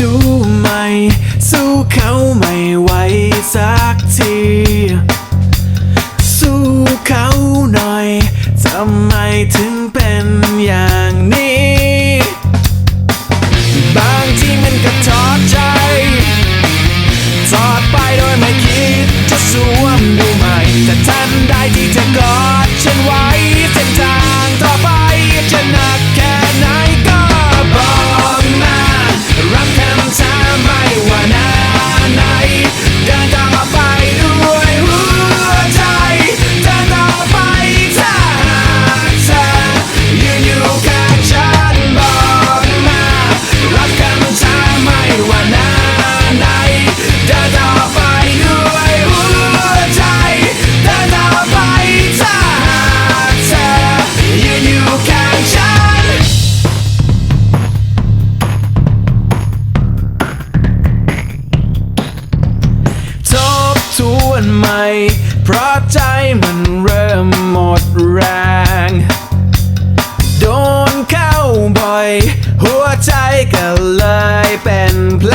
ดูไหม่ สู้เขาไม่ไหวสักที สู้เขาหน่อย ทำไมถึงเป็นอย่างนี้ บางทีมันก็ท้อใจทอดไปโดยไม่คิดจะสวมดูใหม่แต่ เพราะใจมันเริ่มหมดแรง โดนเข้าบ่อย หัวใจก็เลยเป็นแผล